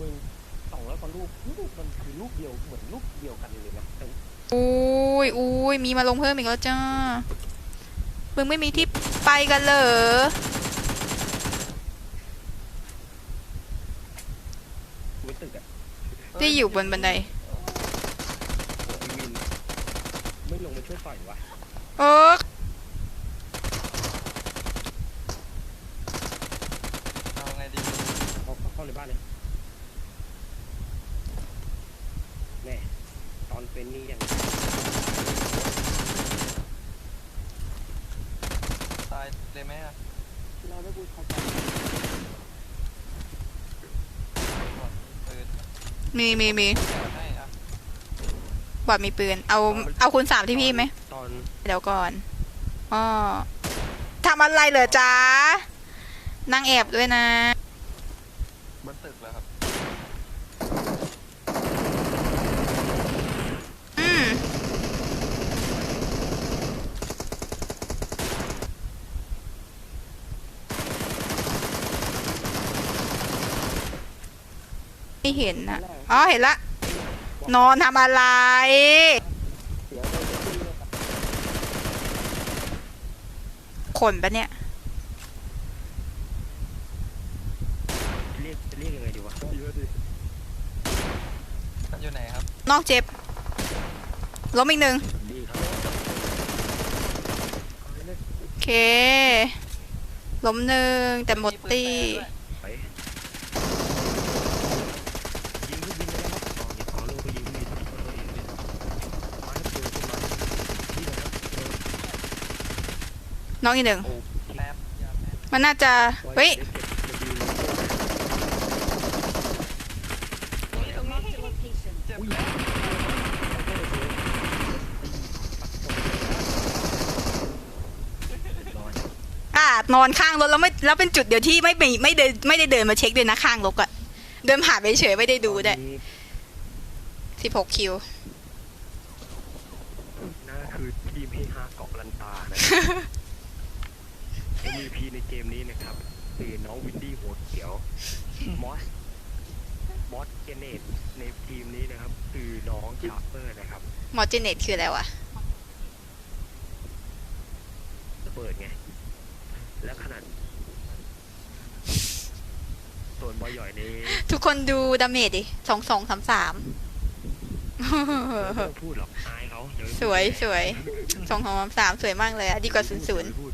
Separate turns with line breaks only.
มึงสองร้อยกว่าลูกลูกมันคือลูกเดียวเหมือนลูกเดียวกันเลยนะแต่
อุ้ยอุ้ยมีมาลงเพิ่มอีกแล้วจ้า มึงไม่มีที่ไปกันเหรอ
ไม่ตึกอะ
ที่อยู่บนบันได
โอ้ไอ้วินไม่ลงมาช่วยต่อยวะ
เออ
เอาไงดี
เข้าเข้าเข้าในบ้านเลยแน่ตอน เป็นนี่ยัง
ตายเลยไหมอะ
เราได้พูดเข้าไป
ก่อนปืน
มีมีมี
ให้อะ
บอดมีปืน เอาเอาคูณสามที่พี่ไหม
ตอน
เดี๋ยวก่อนอ้อทำอะไรเหรอจ๊ะนั่งแอบด้วยนะ
บนตึกแล้วครับ
ไม่เห็นนะอ๋อเห็นละ นอนทำอะไร
เสียไปจะขึ้นเลยครับ
ขนปะเนี่ย
เรียกจะเรียกยังไงดีวะเยอะดิ
มันอยู่ไหนครับ
นอกเจ็บ ล้มอีกหนึ่ง
ดีครับ
โอเค ล้มหนึ่งแต่หมดตี
ไปยิงก็ยิงไปแล้วครับอ๋ออย่าขอลูกไปยิงมีดเออยิงมีดมาให้ปืนขึ้นมาที่ไหนครับเออ
น้องอีกหนึ่ง
โอ้
แป๊บยาแป๊บ
มันน่าจะเฮ้ย
Marked a location.
เจ็บ
อุ้ย
แล้ว
อ่านอนข้างรถแล้วไม่แล้วเป็นจุดเดียวที่ไม่ไม่ไม่เดินไม่ได้เดินมาเช็คด้วยนะข้างรถอะเดินผ่านไปเฉยไม่ได้ดูด้วยสิบหกคิว
นั่นคือทีมเฮฮาเกาะลันตานะ MVP ในเกมนี้นะครับคือน้องวินดี้หัวเขียวมอสมอสเจเนตในทีมนี้นะครับ คือน้องชาร์เปอร์นะครับ
มอร์จิเนตคืออะไรวะ
ระเบิดไง แล้วขนาด ส่วนบอยหย่อยนี่
ทุกคนดูดาเมจดิสองสองสามสาม
ไม่ต้องพูดหรอกอายเขาเดี๋
สวยสวยสองสองสามสามสวยมากเลยอะดีกว่าศูนย์ศูนย์
พูด